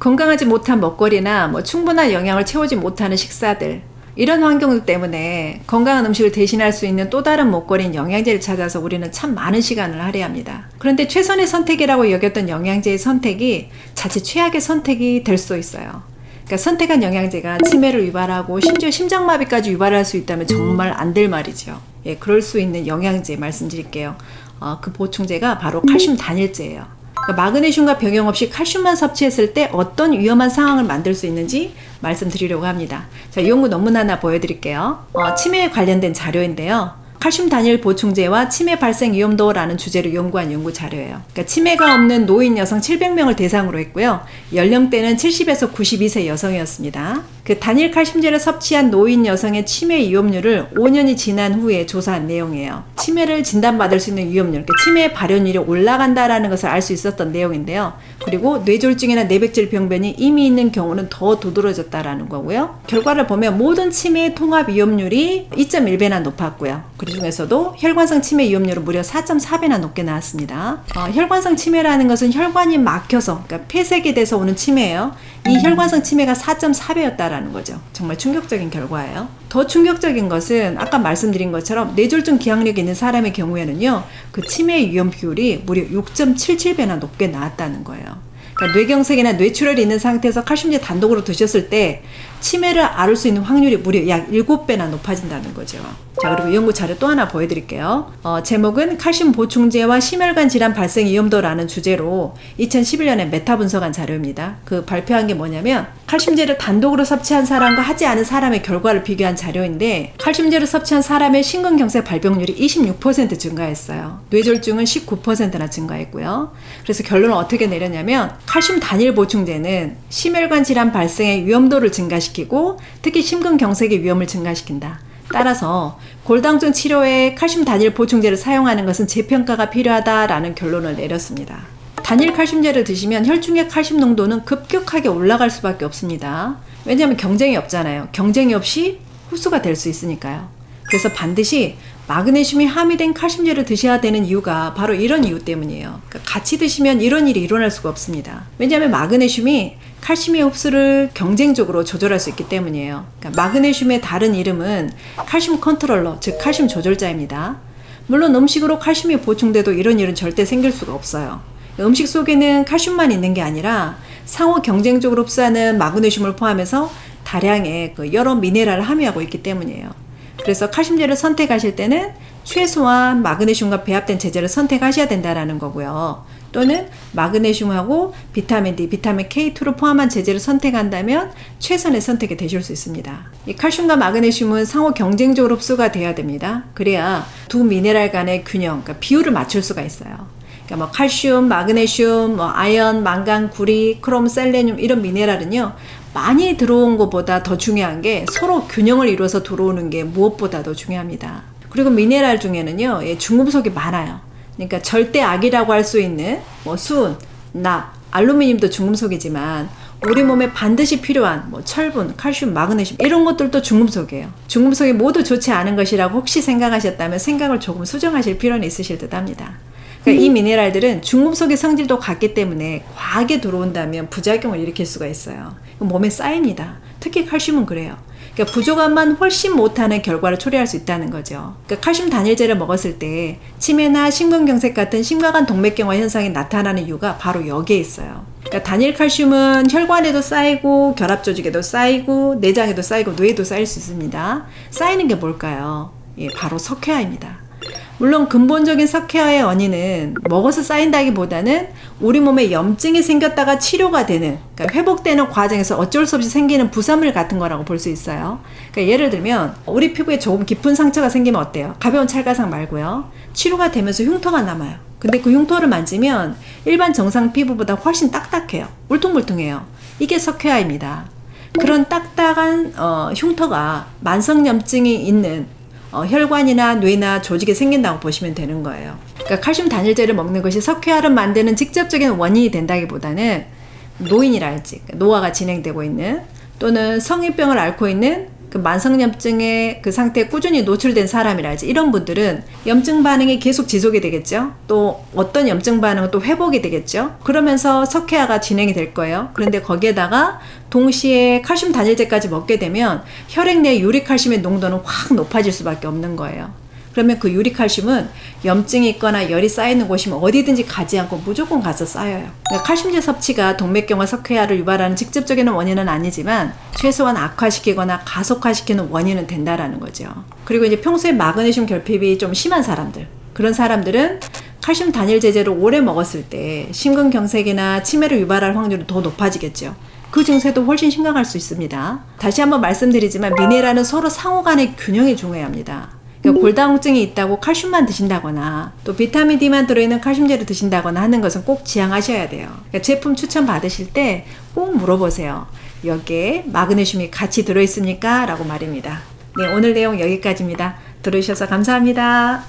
건강하지 못한 먹거리나 뭐 충분한 영양을 채우지 못하는 식사들 이런 환경들 때문에 건강한 음식을 대신할 수 있는 또 다른 먹거리인 영양제를 찾아서 우리는 참 많은 시간을 할애합니다. 그런데 최선의 선택이라고 여겼던 영양제의 선택이 자칫 최악의 선택이 될 수도 있어요. 그러니까 선택한 영양제가 치매를 유발하고 심지어 심장마비까지 유발할 수 있다면 정말 안 될 말이죠. 예, 그럴 수 있는 영양제 말씀드릴게요. 어, 그 보충제가 바로 칼슘 단일제예요. 그러니까 마그네슘과 병용 없이 칼슘만 섭취했을 때 어떤 위험한 상황을 만들 수 있는지 말씀드리려고 합니다. 자, 연구 논문 하나 보여드릴게요. 어, 치매에 관련된 자료인데요. 칼슘 단일 보충제와 치매 발생 위험도라는 주제로 연구한 연구 자료예요. 그러니까 치매가 없는 노인 여성 700명을 대상으로 했고요. 연령대는 70에서 92세 여성이었습니다. 그 단일 칼슘제를 섭취한 노인 여성의 치매 위험률을 5년이 지난 후에 조사한 내용이에요. 치매를 진단받을 수 있는 위험률, 그러니까 치매 발현율이 올라간다라는 것을 알 수 있었던 내용인데요. 그리고 뇌졸중이나 뇌백질 병변이 이미 있는 경우는 더 두드러졌다라는 거고요. 결과를 보면 모든 치매의 통합 위험률이 2.1배나 높았고요. 그 중에서도 혈관성 치매 위험률은 무려 4.4배나 높게 나왔습니다. 어, 혈관성 치매라는 것은 혈관이 막혀서, 그러니까 폐색이 돼서 오는 치매예요. 이 혈관성 치매가 4.4배였다 라는 거죠. 정말 충격적인 결과예요. 더 충격적인 것은 아까 말씀드린 것처럼 뇌졸중 기억력이 있는 사람의 경우에는요, 그 치매 위험 비율이 무려 6.77배나 높게 나왔다는 거예요. 그러니까 뇌경색이나 뇌출혈이 있는 상태에서 칼슘제 단독으로 드셨을 때 치매를 앓을 수 있는 확률이 무려 약 7배나 높아진다는 거죠. 자, 그리고 연구 자료 또 하나 보여드릴게요. 어, 제목은 칼슘 보충제와 심혈관 질환 발생 위험도라는 주제로 2011년에 메타 분석한 자료입니다. 그 발표한 게 뭐냐면 칼슘제를 단독으로 섭취한 사람과 하지 않은 사람의 결과를 비교한 자료인데 칼슘제를 섭취한 사람의 심근경색 발병률이 26% 증가했어요. 뇌졸중은 19%나 증가했고요. 그래서 결론을 어떻게 내렸냐면 칼슘 단일 보충제는 심혈관 질환 발생의 위험도를 증가시키 고 특히 심근경색의 위험을 증가시킨다. 따라서 골다공증 치료에 칼슘 단일 보충제를 사용하는 것은 재평가가 필요하다라는 결론을 내렸습니다. 단일 칼슘제를 드시면 혈중의 칼슘 농도는 급격하게 올라갈 수밖에 없습니다. 왜냐하면 경쟁이 없잖아요. 경쟁이 없이 흡수가 될 수 있으니까요. 그래서 반드시 마그네슘이 함유된 칼슘제를 드셔야 되는 이유가 바로 이런 이유 때문이에요. 그러니까 같이 드시면 이런 일이 일어날 수가 없습니다. 왜냐하면 마그네슘이 칼슘의 흡수를 경쟁적으로 조절할 수 있기 때문이에요. 그러니까 마그네슘의 다른 이름은 칼슘 컨트롤러, 즉 칼슘 조절자입니다. 물론 음식으로 칼슘이 보충돼도 이런 일은 절대 생길 수가 없어요. 음식 속에는 칼슘만 있는 게 아니라 상호 경쟁적으로 흡수하는 마그네슘을 포함해서 다량의 그 여러 미네랄을 함유하고 있기 때문이에요. 그래서 칼슘제를 선택하실 때는 최소한 마그네슘과 배합된 제제를 선택하셔야 된다라는 거고요. 또는 마그네슘하고 비타민 D, 비타민 K2를 포함한 제제를 선택한다면 최선의 선택이 되실 수 있습니다. 이 칼슘과 마그네슘은 상호 경쟁적으로 흡수가 돼야 됩니다. 그래야 두 미네랄 간의 균형, 그러니까 비율을 맞출 수가 있어요. 그러니까 뭐 칼슘, 마그네슘, 뭐 아연, 망간, 구리, 크롬, 셀레늄 이런 미네랄은요 많이 들어온 것보다 더 중요한 게 서로 균형을 이루어서 들어오는 게 무엇보다 도 중요합니다. 그리고 미네랄 중에는요, 예, 중금속이 많아요. 그러니까 절대 악이라고 할 수 있는 뭐 수은, 납, 알루미늄도 중금속이지만 우리 몸에 반드시 필요한 뭐 철분, 칼슘, 마그네슘 이런 것들도 중금속이에요. 중금속이 모두 좋지 않은 것이라고 혹시 생각하셨다면 생각을 조금 수정하실 필요는 있으실 듯합니다. 그러니까 이 미네랄들은 중금속의 성질도 같기 때문에 과하게 들어온다면 부작용을 일으킬 수가 있어요. 몸에 쌓입니다. 특히 칼슘은 그래요. 그러니까 부족함만 훨씬 못하는 결과를 초래할 수 있다는 거죠. 그러니까 칼슘 단일제를 먹었을 때 치매나 심근경색 같은 심각한 동맥경화 현상이 나타나는 이유가 바로 여기에 있어요. 그러니까 단일 칼슘은 혈관에도 쌓이고 결합 조직에도 쌓이고 내장에도 쌓이고 뇌에도 쌓일 수 있습니다. 쌓이는 게 뭘까요? 예, 바로 석회화입니다. 물론 근본적인 석회화의 원인은 먹어서 쌓인다기보다는 우리 몸에 염증이 생겼다가 치료가 되는 그러니까 회복되는 과정에서 어쩔 수 없이 생기는 부산물 같은 거라고 볼 수 있어요. 그러니까 예를 들면 우리 피부에 조금 깊은 상처가 생기면 어때요? 가벼운 찰가상 말고요. 치료가 되면서 흉터가 남아요. 근데 그 흉터를 만지면 일반 정상 피부보다 훨씬 딱딱해요. 울퉁불퉁해요. 이게 석회화입니다. 그런 딱딱한 어, 흉터가 만성염증이 있는 어, 혈관이나 뇌나 조직에 생긴다고 보시면 되는 거예요. 그러니까 칼슘 단일제를 먹는 것이 석회화를 만드는 직접적인 원인이 된다기보다는 노인이랄지 그러니까 노화가 진행되고 있는 또는 성인병을 앓고 있는 그 만성염증의 그 상태에 꾸준히 노출된 사람이랄지 이런 분들은 염증 반응이 계속 지속이 되겠죠. 또 어떤 염증 반응은 또 회복이 되겠죠. 그러면서 석회화가 진행이 될 거예요. 그런데 거기에다가 동시에 칼슘 단일제까지 먹게 되면 혈액 내 유리칼슘의 농도는 확 높아질 수밖에 없는 거예요. 그러면 그 유리칼슘은 염증이 있거나 열이 쌓이는 곳이면 어디든지 가지 않고 무조건 가서 쌓여요. 그러니까 칼슘제 섭취가 동맥경화 석회화를 유발하는 직접적인 원인은 아니지만 최소한 악화시키거나 가속화시키는 원인은 된다라는 거죠. 그리고 이제 평소에 마그네슘 결핍이 좀 심한 사람들 그런 사람들은 칼슘 단일 제제를 오래 먹었을 때 심근경색이나 치매를 유발할 확률이 더 높아지겠죠. 그 증세도 훨씬 심각할 수 있습니다. 다시 한번 말씀드리지만 미네랄은 서로 상호 간의 균형이 중요합니다. 그러니까 골다공증이 있다고 칼슘만 드신다거나 또 비타민 D만 들어있는 칼슘제를 드신다거나 하는 것은 꼭 지양하셔야 돼요. 그러니까 제품 추천 받으실 때 꼭 물어보세요. 여기에 마그네슘이 같이 들어있습니까? 라고 말입니다. 네, 오늘 내용 여기까지입니다. 들어주셔서 감사합니다.